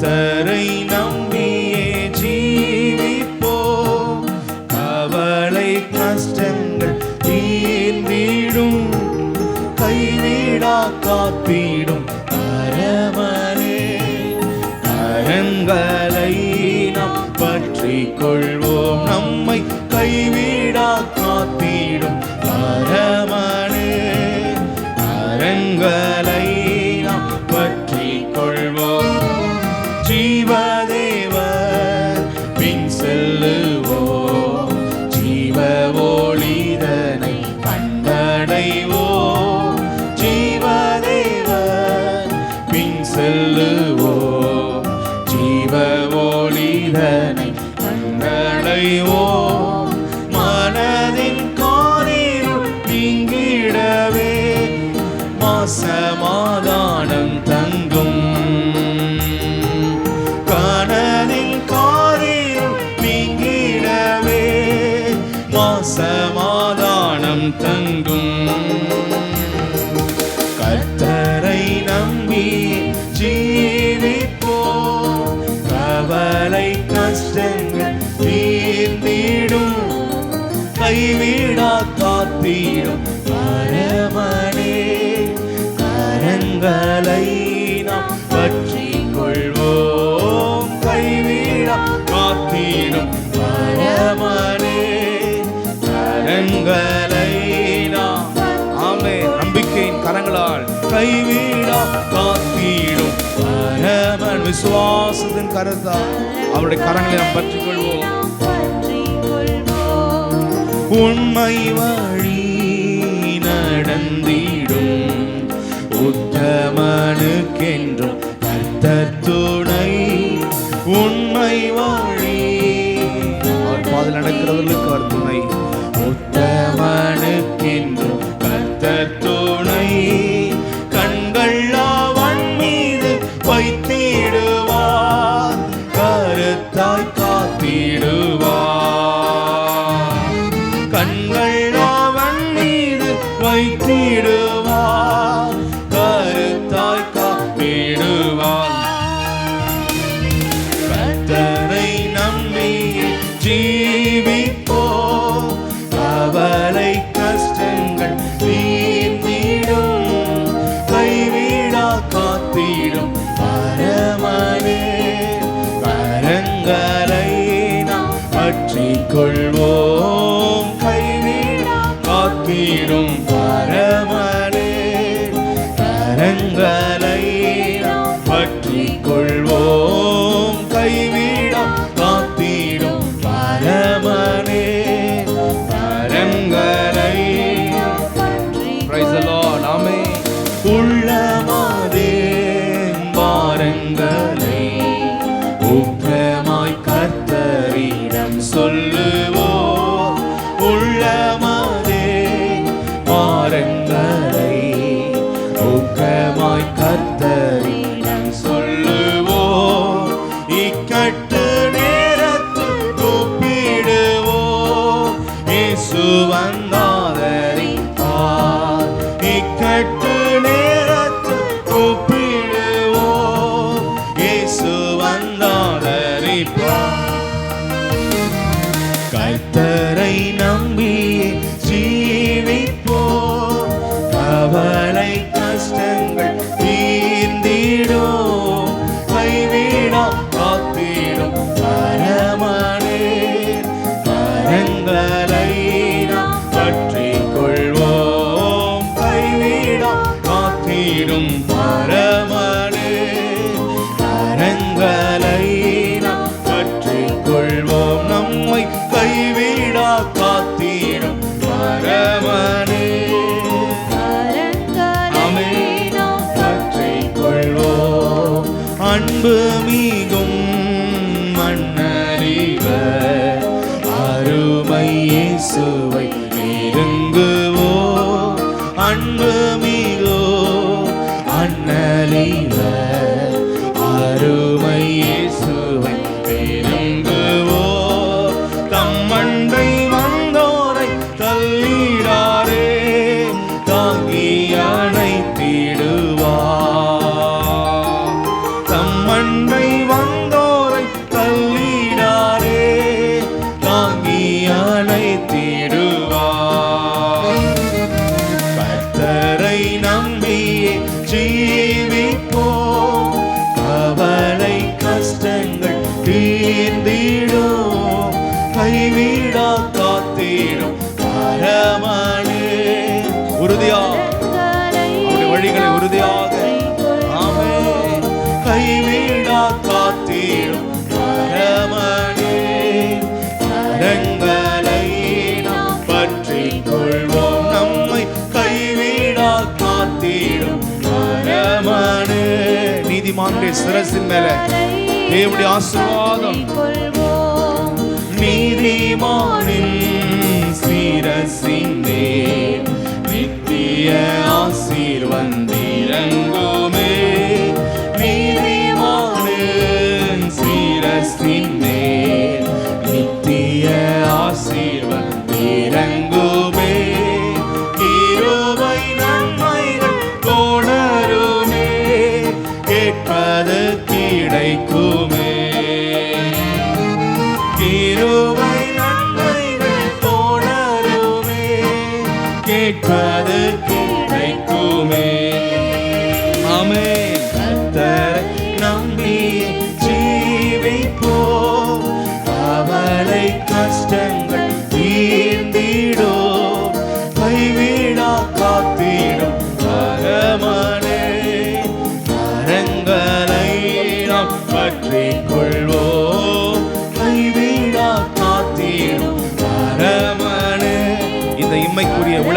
கர்த்தரை நம்பியே ஜீவிப்போ கவலை கஷ்டங்கள் தீர்ந்திடும் கைவிடா காத்திடும் அரவனே. கரங்களை நம் பற்றி கொள் கண்டடைவோம் மனதின் காரிருள் நீங்கிடவே மாசமாதானம் தங்கும். கனதின் காரிருள் நீங்கிடவே மாசமாதானம் தங்கும். கர்த்தரை நம்பி ஜீவிப்போம். கவலை கஷ்டங்கள் கைவிடா காத்தீரும் பரமனே கரங்களை நாம் பற்றி கொள்வோம் கைவிடா காத்தீரும் பரமனே கரங்களை நாம் ஆமே நம்பிக்கையின் கரங்களால் கைவிடா காத்திடும். பரமன் விசுவாசத்தின் கருத்தா அவருடைய கரங்களை நாம் பற்றி கொள்வோம் உண்மை வழி நடந்திடும். உத்தமனுக்கென்றும் கர்த்தர் துணை. உண்மை வழி அவர் பாதையில் நடக்கிறவர்களுக்கு அவர் துணை. உத்தமனுக்கென்றும் கர்த்தர் நாம் பற்றிக் கொள்வோம் கைவிடா காத்திடும் பரமனே சொல்லுவோம் உள்ளமாதே பாரங்களை உக்கமாய் கர்த்தரிடம் சொல்லுவோம் இக்கட்டு நேரத்தில் கூப்பிடுவோம் இயேசு வந்தாதரிப்பார் கர்த்தரை நம்பி ஜீவிப்போ கவலை கஷ்டங்கள் தீர்ந்திடோ கைவிடா காத்திடும். பரமனே கரங்களை வீடா காத்திடும் பரமனே ஆமென். பற்றிக் கொள்வோம் அன்பு மீகும் மன்னறிவர் அருமை இயேசுவை உயர்த்திடுவார் கத்தரை நம்பி ஜீவிப்போம். கவலை கஷ்டங்கள் தீர்ந்திடும். கைவிடா காத்திடும். பரமனே. உறுதியா? நீதிமானுடைய சிரசின் மேல தேவனுடைய ஆசீர்வாதம். நீதிமானின் சிரசின் கேட்பது கிடைக்குமே.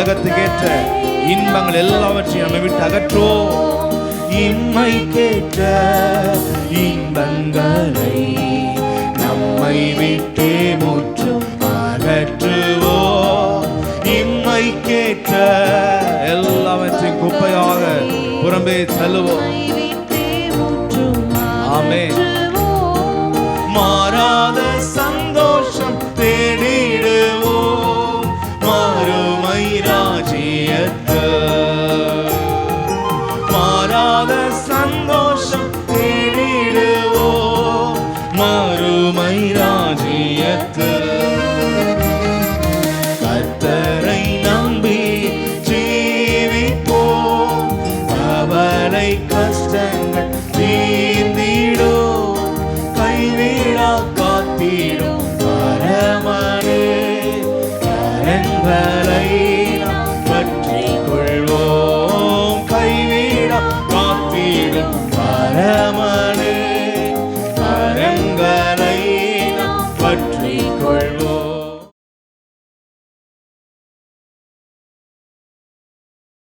உலகத்துக்கேற்ற இன்பங்கள் எல்லாவற்றையும் நம்மை விட்டு அகற்றுவோம் இம்மைக்கேற்ற இன்பங்களை நம்மை விட்டே முற்றும் அகற்றுவோம் இம்மைக்கேற்ற எல்லாவற்றையும் குப்பையாக புறம்பே தள்ளுவோம். கைவிட்டே good.